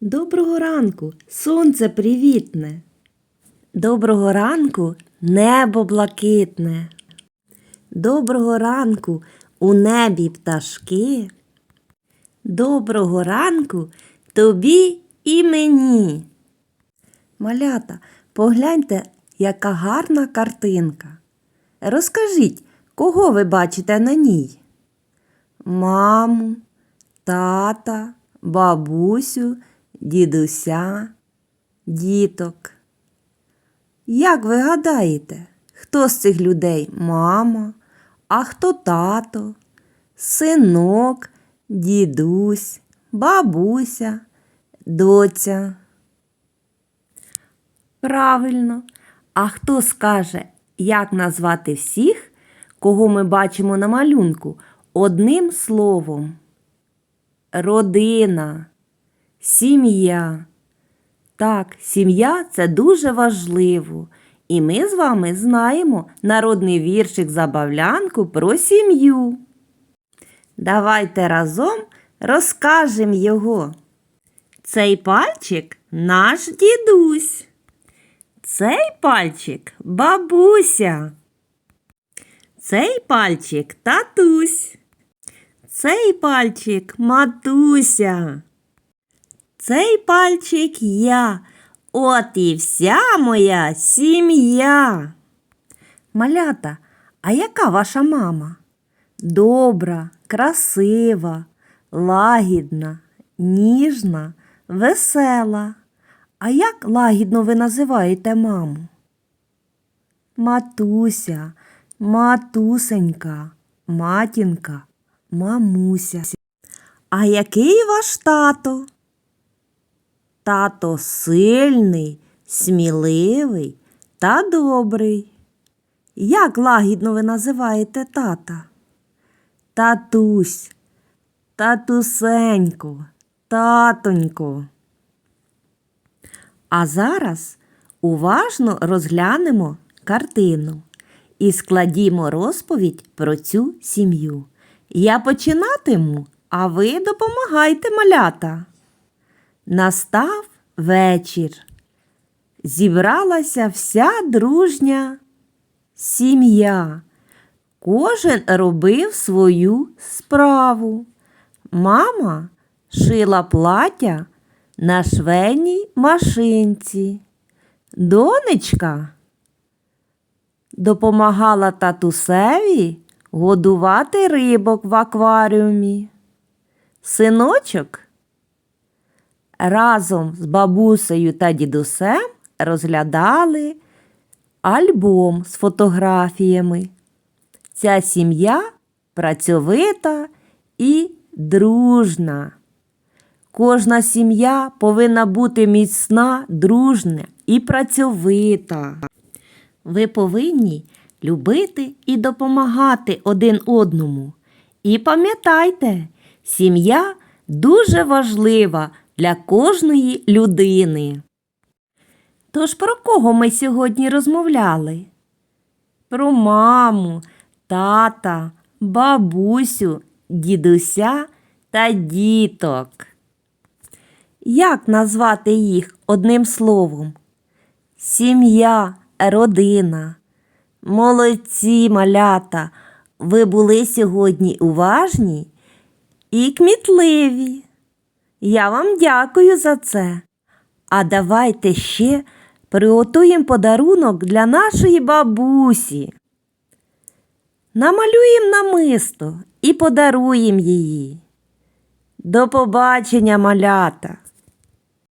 Доброго ранку, сонце привітне. Доброго ранку, небо блакитне. Доброго ранку, у небі пташки. Доброго ранку тобі і мені. Малята, погляньте, яка гарна картинка. Розкажіть, кого ви бачите на ній? Маму, тата, бабусю, дідуся, діток. Як ви гадаєте, хто з цих людей мама, а хто тато, синок, дідусь, бабуся, доця? Правильно. А хто скаже, як назвати всіх, кого ми бачимо на малюнку, одним словом? Родина, сім'я. Так, сім'я це дуже важливо. І ми з вами знаємо народний віршик забавлянку про сім'ю. Давайте разом розкажемо його. Цей пальчик наш дідусь. Цей пальчик бабуся. Цей пальчик татусь. Цей пальчик матуся. Цей пальчик я. От і вся моя сім'я. Малята, а яка ваша мама? Добра, красива, лагідна, ніжна, весела. А як лагідно ви називаєте маму? Матуся, матусенька, матінка, мамуся. А який ваш тато? Тато сильний, сміливий та добрий. Як лагідно ви називаєте тата? Татусь, татусенько, татонько. А зараз уважно розглянемо картину і складімо розповідь про цю сім'ю. Я починатиму, а ви допомагайте малята. Настав вечір. Зібралася вся дружня сім'я. Кожен робив свою справу. Мама шила плаття на швейній машинці. Донечка допомагала татусеві годувати рибок в акваріумі. Синочок разом з бабусею та дідусем розглядали альбом з фотографіями. Ця сім'я працьовита і дружна. Кожна сім'я повинна бути міцна, дружна і працьовита. Ви повинні любити і допомагати один одному. І пам'ятайте, сім'я дуже важлива для кожної людини. Тож про кого ми сьогодні розмовляли? Про маму, тата, бабусю, дідуся та діток. Як назвати їх одним словом? Сім'я, родина. Молодці малята, ви були сьогодні уважні і кмітливі. Я вам дякую за це. А давайте ще приготуємо подарунок для нашої бабусі. Намалюємо намисто і подаруємо її. До побачення, малята!